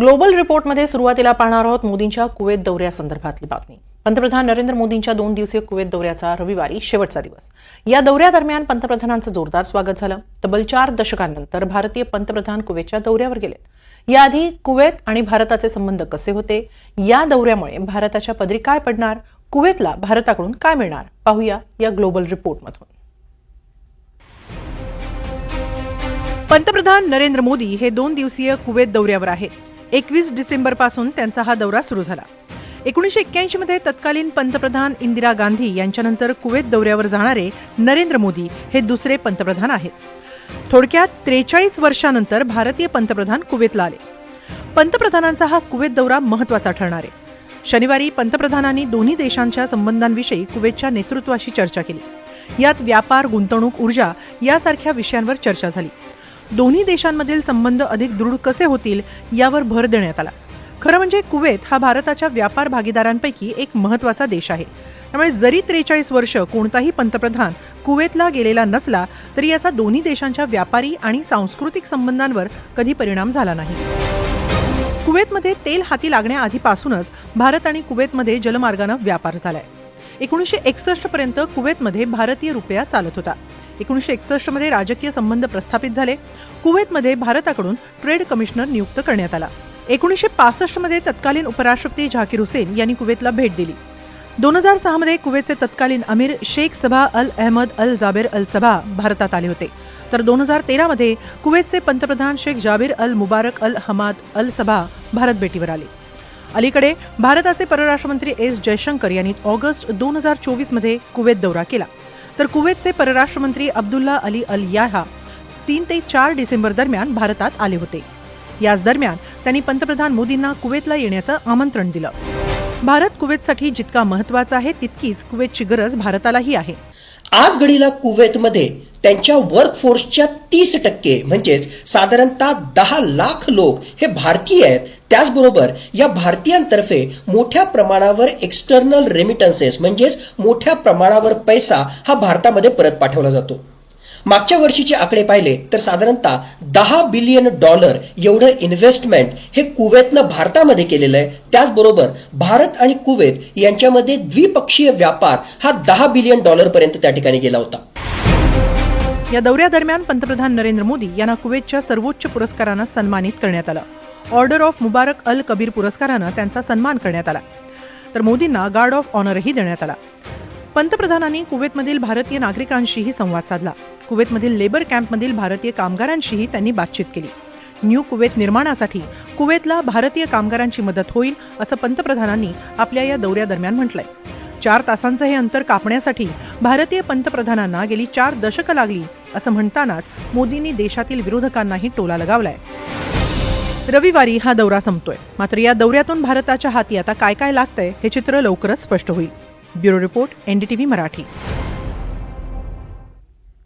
Global रिपोर्टमध्ये सुरुवातीला पाहणार आहोत मोदींच्या कुवेत दौऱ्यासंदर्भातली बातमी. पंतप्रधान नरेंद्र मोदींच्या दोन दिवसीय कुवेत दौऱ्याचा रविवारी शेवटचा दिवस. या दौऱ्यादरम्यान पंतप्रधानांचं जोरदार स्वागत झालं. तब्बल चार दशकांनंतर भारतीय पंतप्रधान कुवेतच्या दौऱ्यावर गेले. याआधी कुवेत आणि भारताचे संबंध कसे होते? या दौऱ्यामुळे भारताच्या पदरी काय पडणार? कुवेतला भारताकडून काय मिळणार? पाहूया या ग्लोबल रिपोर्टमधून. पंतप्रधान नरेंद्र मोदी हे दोन दिवसीय कुवेत दौऱ्यावर आहेत. एकवीस डिसेंबरपासून त्यांचा हा दौरा सुरू झाला. एकोणीसशे एक्क्याऐंशीमध्ये तत्कालीन पंतप्रधान इंदिरा गांधी यांच्यानंतर कुवेत दौऱ्यावर जाणारे नरेंद्र मोदी हे दुसरे पंतप्रधान आहेत. थोडक्यात त्रेचाळीस वर्षानंतर भारतीय पंतप्रधान कुवेतला आले. पंतप्रधानांचा हा कुवेत दौरा महत्त्वाचा ठरणार आहे. शनिवारी पंतप्रधानांनी दोन्ही देशांच्या संबंधांविषयी कुवेतच्या नेतृत्वाशी चर्चा केली. यात व्यापार गुंतवणूक ऊर्जा यासारख्या विषयांवर चर्चा झाली. दोन्ही देशांमधील संबंध अधिक दृढ कसे होतील यावर भर देण्यात आला. खरं म्हणजे कुवेत हा भारताच्या व्यापार भागीदारांपैकी एक महत्त्वाचा देश आहे. त्यामुळे जरी त्रेचाळीस वर्ष कोणताही पंतप्रधान कुवेतला गेलेला नसला तरी याचा दोन्ही देशांच्या व्यापारी आणि सांस्कृतिक संबंधांवर कधी परिणाम झाला नाही. कुवेतमध्ये तेल हाती लागण्याआधीपासूनच भारत आणि कुवेतमध्ये जलमार्गानं व्यापार झालाय. एकोणीसशे एकसष्ट पर्यंत कुवेतमध्ये भारतीय रुपया चालत होता. एकोणीसशे एकसष्टमध्ये राजकीय संबंध प्रस्थापित झाले. कुवेतमध्ये भारताकडून ट्रेड कमिशनर नियुक्त करण्यात आला. एकोणीसशे पासष्टमध्ये तत्कालीन उपराष्ट्रपती झाकीर हुसेन यांनी कुवेतला भेट दिली. दोन हजार सहामध्ये कुवेतचे तत्कालीन अमीर शेख सभा अल अहमद अल जाबेर अल सभा भारतात आले होते. तर दोन हजार तेरामध्ये कुवेतचे पंतप्रधान शेख जाबीर अल मुबारक अल हमाद अल सभा भारत भेटीवर आले. अलीकडे भारताचे परराष्ट्रमंत्री एस जयशंकर यांनी ऑगस्ट दोन हजार चोवीसमध्ये कुवेत दौरा केला. तर कुवेतचे परराष्ट्रमंत्री अब्दुल्ला अली अल याहा तीन ते चार डिसेंबर दरम्यान भारतात आले होते. याच दरम्यान त्यांनी पंतप्रधान मोदींना कुवेतला येण्याचं आमंत्रण दिलं. भारत कुवेतसाठी जितका महत्त्वाचा आहे तितकीच कुवेतची गरज भारतालाही आहे. आज घडीला कुवेतमध्ये त्यांच्या वर्कफोर्सच्या तीस टक्के म्हणजेच साधारणतः दहा लाख लोक हे भारतीय आहेत. त्याचबरोबर या भारतीयांतर्फे मोठ्या प्रमाणावर एक्सटर्नल रेमिटन्सेस म्हणजेच मोठ्या प्रमाणावर पैसा हा भारतामध्ये परत पाठवला जातो. मागच्या वर्षीचे आकडे पाहिले तर साधारणतः दहा बिलियन डॉलर एवढं इन्व्हेस्टमेंट हे कुवेतनं भारतामध्ये केलेलं आहे. त्याचबरोबर भारत आणि कुवेत यांच्यामध्ये द्विपक्षीय व्यापार हा दहा बिलियन डॉलर पर्यंत त्या ठिकाणी गेला होता. या दौऱ्यादरम्यान पंतप्रधान नरेंद्र मोदी यांना कुवेतच्या सर्वोच्च पुरस्कारानं सन्मानित करण्यात आलं. Order of Mubarak Al Kabir पुरस्कारानं त्यांचा सन्मान करण्यात आला. तर मोदींना गार्ड ऑफ ऑनरही देण्यात आला. पंतप्रधानांनी कुवेतमधील भारतीय नागरिकांशीही संवाद साधला. कुवेतमधील लेबर कॅम्पमधील भारतीय कामगारांशीही त्यांनी बातचीत केली. न्यू कुवेत निर्माणासाठी कुवेतला भारतीय कामगारांची मदत होईल असं पंतप्रधानांनी आपल्या या दौऱ्यादरम्यान म्हटलंय. चार तासांचं हे अंतर कापण्यासाठी भारतीय पंतप्रधानांना गेली चार दशकं लागली असं म्हणतानाच मोदींनी देशातील विरोधकांनाही टोला लगावलाय. रविवारी हा दौरा संपतोय. मात्र या दौऱ्यातून भारताच्या हाती आता काय काय लागतंय हे चित्र लवकरच स्पष्ट होईल. Bureau report NDTV Marathi.